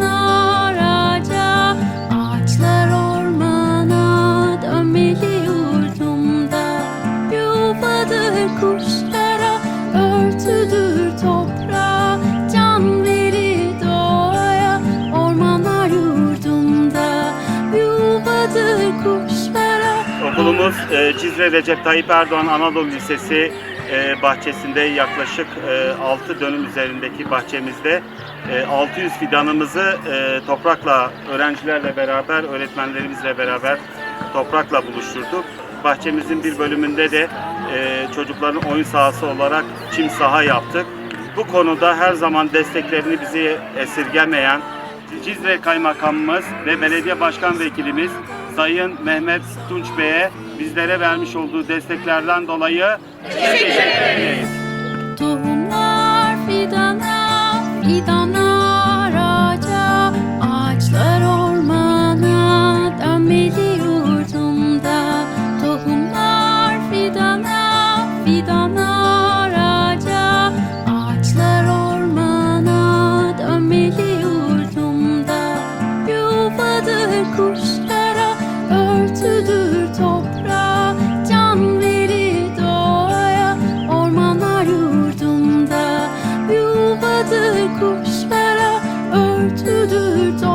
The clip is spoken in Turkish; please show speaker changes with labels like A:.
A: yanar Ağaçlar ormana dönmeli yurdumda. Yuvadır kuşlara örtüdür toprağa Can verir doğaya ormanlar yurdumda. Yuvadır kuşlara
B: Cizre Recep Tayyip Erdoğan Anadolu Lisesi e, bahçesinde yaklaşık e, 6 dönüm üzerindeki bahçemizde e, 600 fidanımızı e, toprakla, öğrencilerle beraber, öğretmenlerimizle beraber toprakla buluşturduk. Bahçemizin bir bölümünde de e, çocukların oyun sahası olarak çim saha yaptık. Bu konuda her zaman desteklerini bizi esirgemeyen Cizre Kaymakamımız ve Belediye Başkan Vekilimiz Sayın Mehmet Tunç Bey'e bizlere vermiş olduğu desteklerden dolayı teşekkür ederiz.
A: 물들죠